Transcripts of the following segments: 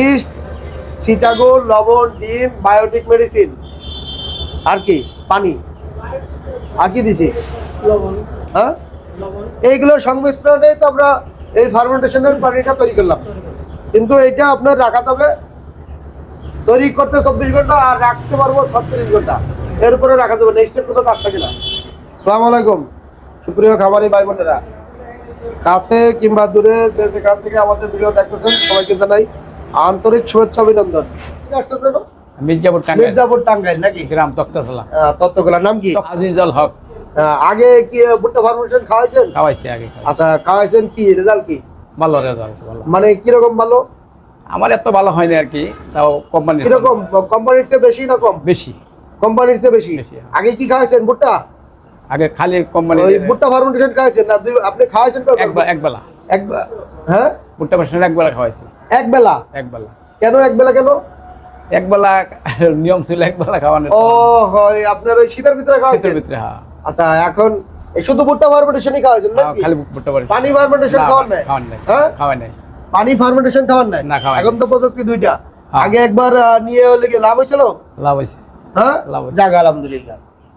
East সিটাগো লবণ ডিম Biotique medicine. আর কি? পানি। আর কি দিছি? হ্যাঁ? এইগুলোর সংমিশ্রণে তো আমরা এই ফার্মেন্টেশনের পানিটা তৈরি করলাম। কিন্তু এটা আপনার রাখা যাবে তৈরি করতে চব্বিশ ঘণ্টা আর রাখতে পারব ছত্রিশ ঘণ্টা। এর উপরে রাখা যাবে নেক্সটের কোনো কাজ থাকে না। সালাম আলাইকুম। সুপ্রিয় খামারি ভাই বোনেরা কাছে কিংবা দূরে যে যেখান থেকে আমাদের ভিডিও দেখতেছেন সবাইকে জানাই আন্তরিক শুভেচ্ছা অভিনন্দন। মির্জাপুর টাঙ্গাইল। মির্জাপুর টাঙ্গাইল নাকি? গ্রাম তক্তাশালা আহ, তত্ত্বগুলার নাম কি? আজিজুল হক। আগে কি ভুট্টা ফার্মেশন খাওয়াইছেন? খাওয়াইছে আগে আচ্ছা খাওয়াইছেন কি? রেজাল্ট কি? ভালো রেজাল্ট ভালো। মানে কীরকম ভালো? আমার এত ভালো হয়নি আর কি তাও কোম্পানির কীরকম? কোম্পানির চেয়ে বেশি না কম? বেশি। কোম্পানির চেয়ে বেশি? হ্যাঁ। আগে কি খাওয়াইছেন ভুট্টা? আগে খালি কোম্পানি ওই ভুট্টা ফার্মেন্টেশন খাওয়াইছেন না? দুই আপনি খাওয়াইছেন কত? একবার একবেলা। এক হ্যাঁ? ভুট্টা পার্সেন্ট একবেলা খাওয়াইছে। এক বেলা? একবেলা কেন এক বেলা কেন? একবেলা নিয়ম ছিল একবেলা খাওয়ানোর ও হয় আপনার ওই শীতের ভিতরে শীতের ভিতরে হ্যাঁ। আচ্ছা এখন শুধু ভুট্টা ফার্মেন্টেশনই খাওয়াইছেন হ্যাঁ, নাকি? খালি ভুট্টা পানি ফার্মেন্টেশন খাওয়ান নাই? খাওয়ান নাই। হ্যাঁ? খাওয়াই নাই। পানি ফার্মেন্টেশন খাওয়ান নাই? না, খাওয়াই এখন তো প্রযুক্তি দুইটা। হ্যাঁ। আগে একবার নিয়ে হলে কি লাভ হয়েছিল? লাভ হয়েছে। হ্যাঁ? লাভ। যাক আলহামদুলিল্লাহ।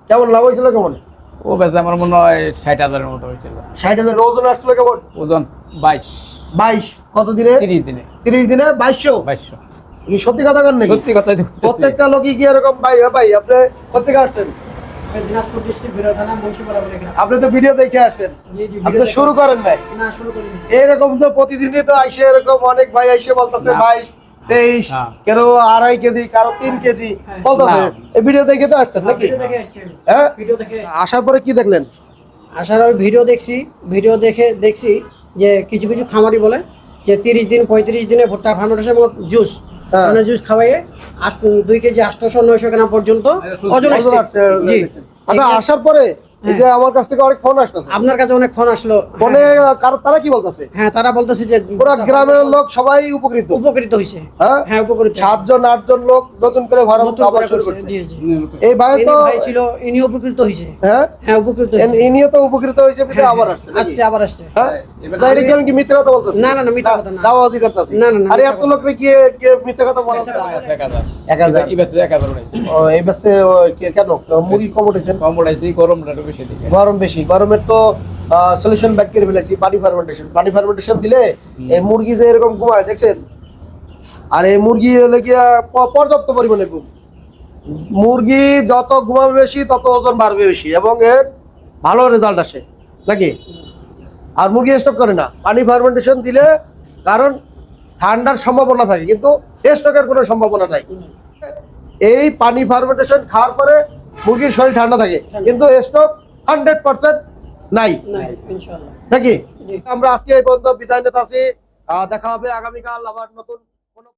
কেমন লাভ হয়েছিল কেমন? ও বেঁচে আমার মনে হয় ষাট হাজারের মতো হয়েছিল। ষাট হাজার ওজন আসছিল কেমন? ওজন বাইশ। বাইশ কত দিনে? তিরিশ দিনে। তিরিশ দিনে বাইশশো? বাইশশো। কি সত্যি কথা নাকি? সত্যি কথা প্রত্যেকটা লোকই কি এরকম ভাই হ্যাঁ ভাই আপনি কোথেকে আসছেন? আপনি তো ভিডিও দেখে আপনি তো শুরু করেন নাই। না শুরু করিনি। এরকম তো প্রতিদিনই তো আইসে এরকম অনেক ভাই আইসে বলতেছে তেইশ হ্যাঁ। কারও আড়াই কেজি কারও তিন কেজি। বলতেছে এই ভিডিও দেখে তো আসছেন নাকি। হ্যাঁ? ভিডিও দেখে আসছি। আসার পরে কি দেখলেন? আসার ভিডিও দেখছি ভিডিও দেখে দেখছি। যে কিছু কিছু খামারি বলে যে তিরিশ দিন পঁয়ত্রিশ দিনে ভুট্টা ফার্মেন্টেশন জুস হ্যাঁ। মানে জুস খাওয়াইয়ে দুই কেজি আটশোশো নয়শো গ্রাম পর্যন্ত ওজন আচ্ছা আসার পরে এই যে আমার কাছ থেকে অনেক ফোন আসতেছে। আপনার কাছে অনেক ফোন আসলো। ফোনে তারা কি বলতেছে? হ্যাঁ তারা বলতেছে যে পুরো গ্রামের লোক সবাই উপকৃত। উপকৃত হয়েছে হ্যাঁ? হ্যাঁ উপকৃত। সাতজন আটজন লোক নতুন করে ভাড়া আবার শুরু করছে, করছে। জি জি। এই ভাই তো ভাই ছিল ইনি উপকৃত হয়েছে হ্যাঁ? হ্যাঁ উপকৃত এন- ইনিও তো উপকৃত হয়েছে বিধায় আবার আসছে আসছে আবার আসছে। হ্যাঁ? কি মিথ্যা কথা বলতেছি। না, না, না, মিথ্যা কথা না। যাওয়াজি করতেছি। না, না, না, আরে এত কথা। লোক কি কি মিথ্যা কথা বলা। এই ও, এই কেন? মুরগি কম গরমটা বেশি গরম বেশি। গরমের তো সলিউশন ব্যাক করে ফেলেছি পানি ফার্মেন্টেশন পানি ফার্মেন্টেশন দিলে এই মুরগি যে এরকম ঘুমায় দেখছেন? আর এই মুরগি হলে গিয়া পর্যাপ্ত পরিমাণে ঘুম। মুরগি যত ঘুমাবে বেশি তত ওজন বাড়বে বেশি এবং এর ভালো রেজাল্ট আসে। নাকি? আর মুরগি স্টক করে না। পানি ফার্মেন্টেশন দিলে কারণ ঠান্ডার সম্ভাবনা থাকে কিন্তু স্টকের কোনো সম্ভাবনা নাই। এই পানি ফার্মেন্টেশন খাওয়ার পরে মুরগির শরীর ঠান্ডা থাকে কিন্তু স্টক হান্ড্রেড পার্সেন্ট নাই। নাকি? আমরা আজকে এই পর্যন্ত বিদায় নিতে আছি আহ, দেখা হবে আগামীকাল আবার নতুন